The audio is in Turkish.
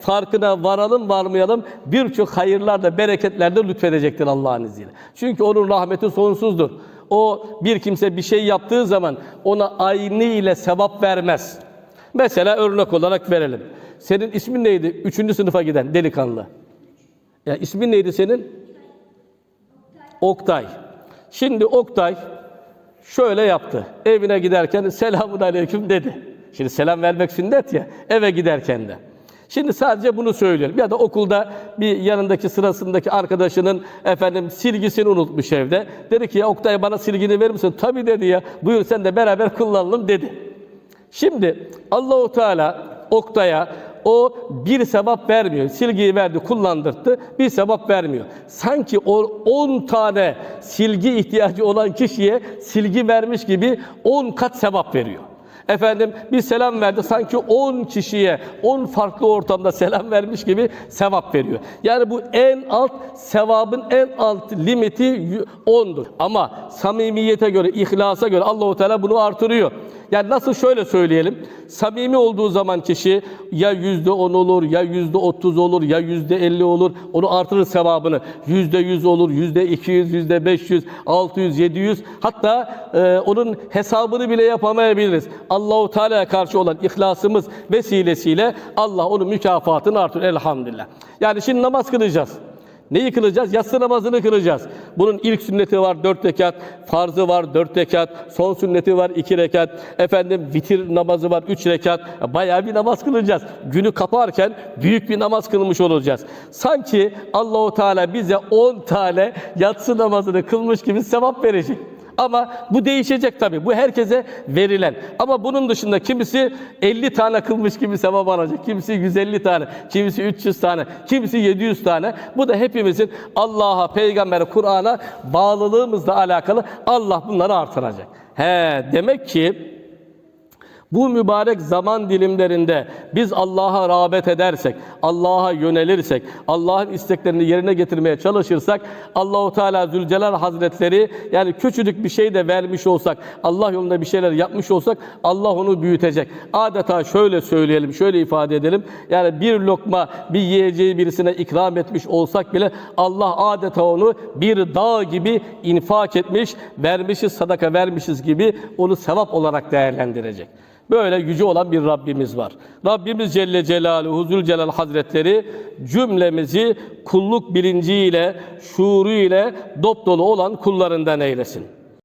farkına varalım varmayalım birçok hayırlarda, bereketlerde lütfedecektir Allah'ın izniyle. Çünkü onun rahmeti sonsuzdur. O bir kimse bir şey yaptığı zaman ona aynı ile sevap vermez. Mesela örnek olarak verelim. Senin ismin neydi? Üçüncü sınıfa giden delikanlı. Ya ismin neydi senin? Oktay. Şimdi Oktay şöyle yaptı. Evine giderken selamun aleyküm dedi. Şimdi selam vermek sünnet ya eve giderken de. Şimdi sadece bunu söylüyorum. Ya da okulda bir yanındaki sırasındaki arkadaşının efendim silgisini unutmuş evde. Dedi ki ya Oktay bana silgini verir misin? Tabii dedi ya. Buyur sen de beraber kullanalım dedi. Şimdi Allahu Teala Oktay'a o bir sevap vermiyor. Silgiyi verdi, kullandırdı. Bir sevap vermiyor. Sanki o 10 tane silgi ihtiyacı olan kişiye silgi vermiş gibi 10 kat sevap veriyor. Efendim bir selam verdi sanki 10 kişiye 10 farklı ortamda selam vermiş gibi sevap veriyor. Yani bu en alt sevabın en alt limiti 10'dur. Ama samimiyete göre, ihlasa göre Allahu Teala bunu artırıyor. Yani nasıl şöyle söyleyelim. Samimi olduğu zaman kişi ya yüzde on olur, ya yüzde otuz olur, ya yüzde elli olur. Onu artırır sevabını. Yüzde yüz olur, yüzde iki yüz, yüzde beş yüz, altı yüz, yedi yüz. Hatta e, onun hesabını bile yapamayabiliriz. Allahu Teala'ya karşı olan ihlasımız vesilesiyle Allah onun mükafatını artırır elhamdülillah. Yani şimdi namaz kılacağız. Neyi kılacağız? Yatsı namazını kılacağız. Bunun ilk sünneti var dört rekat, farzı var dört rekat, son sünneti var iki rekat, efendim vitir namazı var üç rekat. Bayağı bir namaz kılacağız. Günü kaparken büyük bir namaz kılmış olacağız. Sanki Allahu Teala bize on tane yatsı namazını kılmış gibi sevap verecek. Ama bu değişecek tabii. Bu herkese verilen. Ama bunun dışında kimisi 50 tane kılmış gibi sevap alacak. Kimisi 150 tane, kimisi 300 tane, kimisi 700 tane. Bu da hepimizin Allah'a, peygambere, Kur'an'a bağlılığımızla alakalı Allah bunları artıracak. He, demek ki bu mübarek zaman dilimlerinde biz Allah'a rağbet edersek, Allah'a yönelirsek, Allah'ın isteklerini yerine getirmeye çalışırsak, Allahu Teala Zülcelal Hazretleri yani küçücük bir şey de vermiş olsak, Allah yolunda bir şeyler yapmış olsak Allah onu büyütecek. Adeta şöyle söyleyelim, şöyle ifade edelim. Yani bir lokma bir yiyeceği birisine ikram etmiş olsak bile Allah adeta onu bir dağ gibi infak etmiş, vermişiz, sadaka vermişiz gibi onu sevap olarak değerlendirecek. Böyle yüce olan bir Rabbimiz var. Rabbimiz Celle Celaluhu Zülcelal Hazretleri cümlemizi kulluk bilinciyle, şuuru ile dop dolu olan kullarından eylesin.